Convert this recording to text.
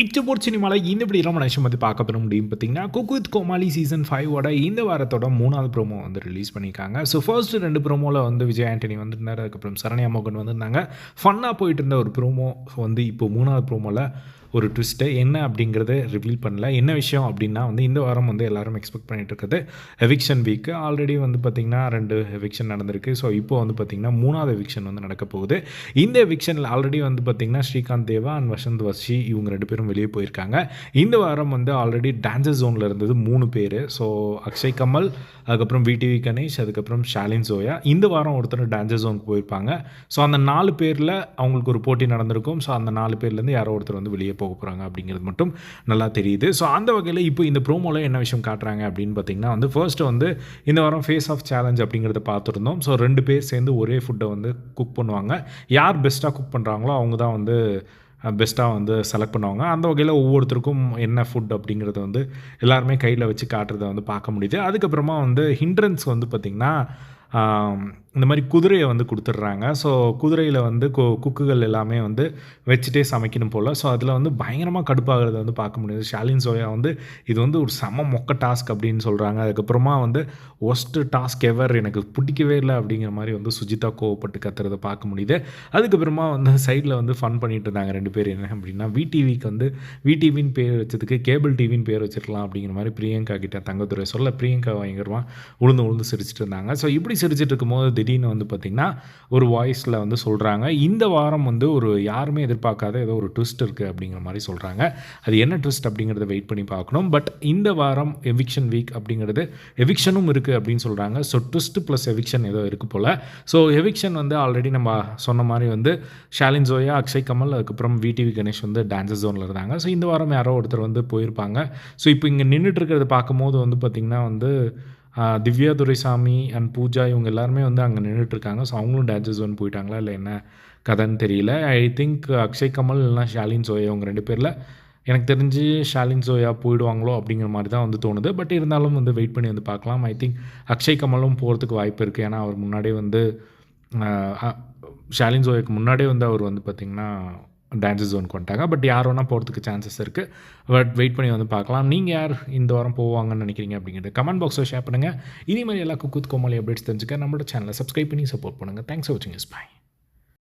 இச்சபோர் சினிமாவில் இந்த இப்படி ரொம்ப நிமிஷம் வந்து பார்க்க பெற முடியும் பார்த்தீங்கன்னா குக் வித் கோமாளி சீசன் ஃபைவோட இந்த வாரத்தோட மூணாவது ப்ரோமோ வந்து ரிலீஸ் பண்ணியிருக்காங்க. ஸோ ஃபர்ஸ்ட் ரெண்டு ப்ரோமோவில் வந்து விஜய் ஆண்டனி வந்திருந்தார் அதுக்கப்புறம் சரண்யா மோகன் வந்திருந்தாங்க. ஃபன்னாக போயிட்டு இருந்த ஒரு ப்ரோமோ வந்து இப்போ மூணாவது ப்ரோமோவில் ஒரு ட்விஸ்ட்டு என்ன அப்படிங்கிறத ரிவீல் பண்ணல. என்ன விஷயம் அப்படின்னா வந்து இந்த வாரம் வந்து எல்லாரும் எக்ஸ்பெக்ட் பண்ணிகிட்டு இருக்கிறது எவிக்ஷன் வீக்கு ஆல்ரெடி வந்து பார்த்திங்கன்னா ரெண்டு எவிக்ஷன் நடந்திருக்கு. ஸோ இப்போ வந்து பார்த்திங்கன்னா மூணாவது எவிக்ஷன் வந்து நடக்க போகுது. இந்த எவிக்ஷனில் ஆல்ரெடி வந்து பார்த்திங்கன்னா ஸ்ரீகாந்த் தேவா அண்ட் வசந்த் வசி இவங்க ரெண்டு பேரும் வெளியே போயிருக்காங்க. இந்த வாரம் வந்து ஆல்ரெடி டான்சர் ஜோனில் இருந்தது மூணு பேர். ஸோ அக்ஷய் கமல் அதுக்கப்புறம் விடிவி கணேஷ் அதுக்கப்புறம் ஷாலின் சோயா இந்த வாரம் ஒருத்தர் டான்சர் ஜோனுக்கு போயிருப்பாங்க. ஸோ அந்த நாலு பேரில் அவங்களுக்கு ஒரு போட்டி நடந்திருக்கும். ஸோ அந்த நாலு பேர்லேருந்து யாரோ ஒருத்தர் வந்து வெளியே போக போகிறாங்க அப்படிங்கிறது மட்டும் நல்லா தெரியுது. ஸோ அந்த வகையில் இப்போ இந்த ப்ரோமோவில் என்ன விஷயம் காட்டுறாங்க அப்படின்னு பார்த்தீங்கன்னா வந்து ஃபர்ஸ்ட்டு வந்து இந்த வாரம் ஃபேஸ் ஆஃப் சேலஞ்ச் அப்படிங்கிறத பார்த்துருந்தோம். ஸோ ரெண்டு பேர் சேர்ந்து ஒரே ஃபுட்டை வந்து குக் பண்ணுவாங்க. யார் பெஸ்ட்டாக குக் பண்ணுறாங்களோ அவங்க தான் வந்து பெஸ்ட்டாக வந்து செலக்ட் பண்ணுவாங்க. அந்த வகையில் ஒவ்வொருத்தருக்கும் என்ன ஃபுட் அப்படிங்கிறத வந்து எல்லாருமே கையில் வச்சு காட்டுறத வந்து பார்க்க முடியுது. அதுக்கப்புறமா வந்து ஹிண்ட்ரன்ஸ் வந்து பார்த்திங்கன்னா இந்த மாதிரி குதிரையை வந்து கொடுத்துட்றாங்க. ஸோ குதிரையில் வந்து கு குக்குகள் எல்லாமே வந்து வச்சுட்டே சமைக்கணும் போல். ஸோ அதில் வந்து பயங்கரமாக கடுப்பாகிறத வந்து பார்க்க முடியுது. ஷாலின் சோயா வந்து இது வந்து ஒரு செம மொக்க டாஸ்க் அப்படின்னு சொல்கிறாங்க அதுக்கப்புறமா வந்து ஒஸ்ட்டு டாஸ்க் எவர் எனக்கு பிடிக்கவே இல்லை அப்படிங்கிற மாதிரி வந்து சுஜிதா கோவப்பட்டு கத்துறதை பார்க்க முடியுது. அதுக்கப்புறமா வந்து சைடில் வந்து ஃபன் பண்ணிட்டு இருந்தாங்க ரெண்டு பேர். என்ன அப்படின்னா விடிவிக்கு வந்து விடிவின்னு பேர் வச்சதுக்கு கேபிள் டிவின்னு பேர் வச்சிருக்கலாம் அப்படிங்கிற மாதிரி பிரியங்கா கிட்ட தங்கத்துறை சொல்ல பிரியங்கா பயங்கரமாக உளுந்து உளுந்து சிரிச்சிட்டு இருந்தாங்க. ஸோ இப்படி சிரிச்சிட்டு இருக்கும்போது திடீர்னு வந்து பார்த்திங்கன்னா ஒரு வாய்ஸில் வந்து சொல்கிறாங்க இந்த வாரம் வந்து ஒரு யாருமே எதிர்பார்க்காத ஏதோ ஒரு ட்விஸ்ட் இருக்குது அப்படிங்கிற மாதிரி சொல்கிறாங்க அது என்ன ட்விஸ்ட் அப்படிங்கிறத வெயிட் பண்ணி பார்க்கணும். பட் இந்த வாரம் எவிக்ஷன் வீக் அப்படிங்கிறது எவிக்ஷனும் இருக்குது அப்படின்னு சொல்கிறாங்க ஸோ ட்விஸ்ட் ப்ளஸ் எவிக்ஷன் ஏதோ இருக்குது போல். ஸோ எவிக்ஷன் வந்து ஆல்ரெடி நம்ம சொன்ன மாதிரி வந்து ஷாலின் ஜோயா அக்ஷய் கமல் அதுக்கப்புறம் விடிவி கணேஷ் வந்து டான்ஸர் ஜோனில் இருந்தாங்க. ஸோ இந்த வாரம் யாரோ ஒருத்தர் வந்து போயிருப்பாங்க. ஸோ இப்போ இங்கே நின்றுட்டு இருக்கிறத பார்க்கும்போது வந்து பார்த்திங்கன்னா வந்து திவ்யா துரைசாமி அண்ட் பூஜா இவங்க எல்லாருமே வந்து அங்கே நின்றுட்டுருக்காங்க ஸோ அவங்களும் டான்ஸஸ் ஜோன் போயிட்டாங்களா இல்லை என்ன கதைன்னு தெரியல. ஐ திங்க் அக்ஷய் கமல் இல்லைனா ஷாலின் சோயா இவங்க ரெண்டு பேரில். எனக்கு தெரிஞ்சு ஷாலின் சோயா போயிடுவாங்களோ அப்படிங்கிற மாதிரி தான் வந்து தோணுது. பட் இருந்தாலும் வந்து வெயிட் பண்ணி வந்து பார்க்கலாம். ஐ திங்க் அக்ஷய் கமலும் போகிறதுக்கு வாய்ப்பு இருக்குது ஏன்னா அவர் முன்னாடியே வந்து ஷாலின் சோயாக்கு முன்னாடியே வந்து அவர் வந்து பார்த்திங்கன்னா டான்ஸஸ் ஜோனுக்கு வந்துட்டாங்க பட் யார் வேணால் போகிறதுக்கு சான்சஸ் இருக்குது பட் வெயிட் பண்ணி வந்து பார்க்கலாம். நீங்கள் யார் இந்த வாரம் போவாங்கன்னு நினைக்கிறீங்க அப்படிங்கிறது கமெண்ட் பாக்ஸில் ஷேர் பண்ணுங்கள் இதே மாதிரி எல்லா குக்கூத் கோமாளி அப்டேட்ஸ் தெரிஞ்சுக்க நம்மளோட சேனலை சப்ஸ்கிரைப் பண்ணி சப்போர்ட் பண்ணுங்கள் தேங்க்ஸ் ஃபார் வாட்சிங் இஸ் பாய்